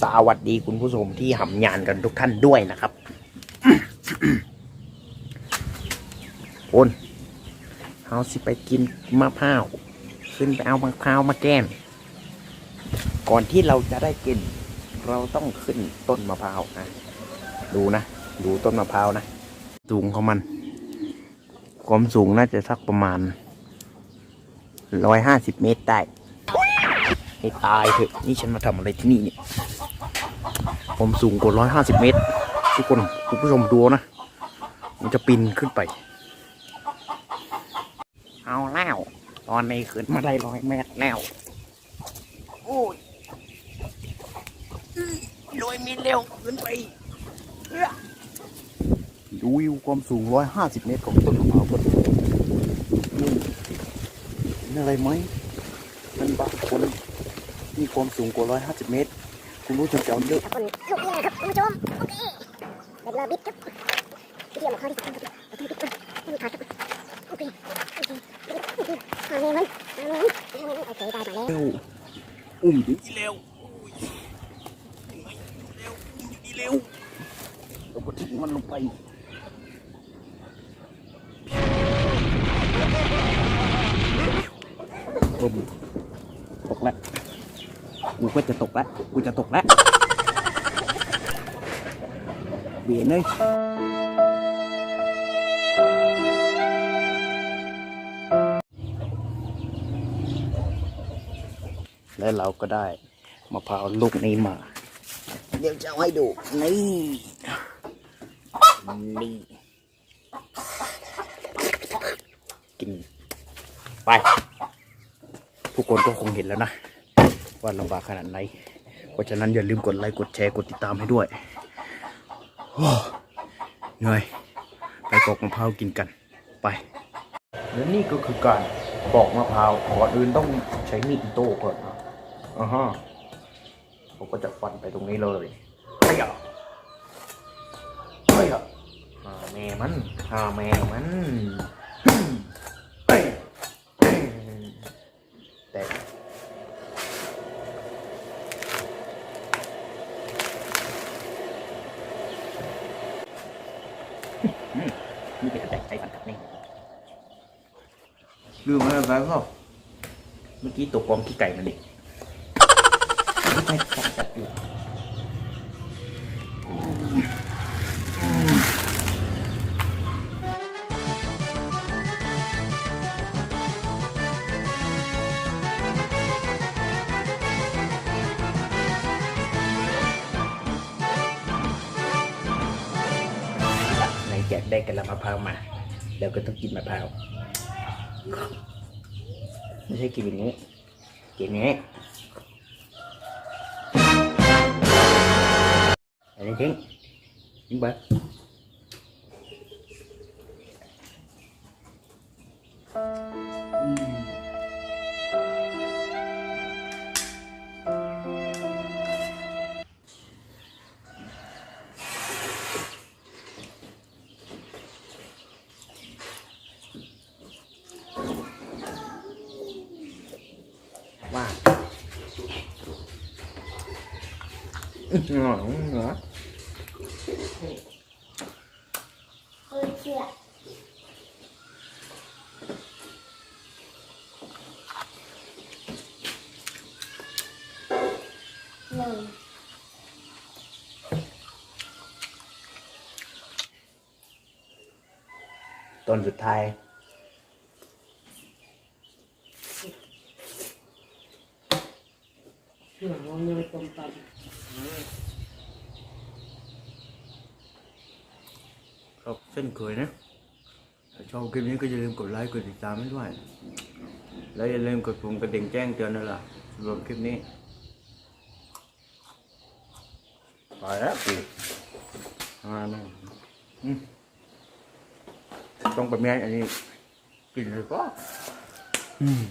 สวัสดีคุณผู้ชมที่หำยานกันทุกท่านด้วยนะครับคนเอาสิไปกินมะพร้าว ขึ้นไปเอามะพร้าวมาแก้มก่อนที่เราจะได้กิน เราต้องขึ้นต้นมะพร้าวนะดูนะ ดูต้นมะพร้าวนะ สูงของมัน ความสูงน่าจะสักประมาณร้อยห้าสิบเมตรได้ให้ตายเถอะ นี่ฉันมาทำอะไรที่นี่เนี่ย ผมสูงกว่าร้อยห้าสิบเมตร ทุกคนคุณผู้ชมดูนะ มันจะปีนขึ้นไป เอาแล้ว ตอนนี้ขึ้นมาได้ร้อยเมตรแล้วโอ้ยร้อยเมตรเร็วขึ้นไปเอื้อดูวิวความสูงร้อยห้าสิบเมตรของต้นมะพร้าวคนนี่เห็นอะไรไหมมันบางคนมีความสูงกว่าร้อยห้าสิบเมตร คุณรู้จักจะเอาเยอะคนลูกเลี้ยงนะครับคุณผู้ชมโอเคเดี๋ยวเราบิดครับวิธีเอามาเข้าที่สุดครับเราต้องบิดมันต้องขาดครับโอเคโอเคโอเคหาเงินมันหาเงินมันหาเงินมันโอเคได้มาแล้วเร็วอุ้มอยู่นี่เร็วอุ้ยเห็นไหมเร็วอุ้มอยู่นี่เร็วเราก็ทิ้งมันลงไปบึ้มตกแล้ว กูก็จะตกแล้วกูจะตกแล้วเบียนเลยแล้วเราก็ได้มะพร้าวลูกนี้มา เดี๋ยวจะให้ดู นี่ นี่ กิน ไป ทุกคนก็คงเห็นแล้วนะ ว่าลำบากขนาดไหน เพราะฉะนั้นอย่าลืมกดไลค์ กดแชร์ กดติดตามให้ด้วยโอ้เหนื่อย ไปปอกมะพร้าวกินกัน ไป และนี่ก็คือการปอกมะพร้าว ก่อนอื่นต้องใช้มีดอิโต้ก่อนนะอ่าฮะผมก็จะฟันไปตรงนี้เลยเฮ้ยอะเฮ้ยอะหาแม่มันหาแม่มันเฮ้ยเฮ้ยแต่ นี่เป็นแต่ใจฝันกับนี่ ลืมอะไรไปเปล่าเมื่อกี้ตัวปลอมขี้ไก่มันดิไม่ใช่จับจับอยู่ในแกะได้กันละมะพร้าวมา แล้วก็ต้องกินมะพร้าว ไม่ใช่กินแบบนี้กินนี้อันนี้ทิ้งทิ้งไป อื้อหือเหรอเออเชื่อหนึ่งตอนสุดท้ายหลังเอาเนยต้มต ครับเส้นเคยนะถ้าชอบคลิปนี้ก็อย่าลืมกดไลค์กดติดตามให้ด้วย แล้วอย่าลืมกดปุ่มกระดิ่งแจ้งเตือนด้วยล่ะสำหรับคลิปนี้ไปแล้วกูอ่าแม่งต้องไปแม่อันนี้กินเลยก็อืม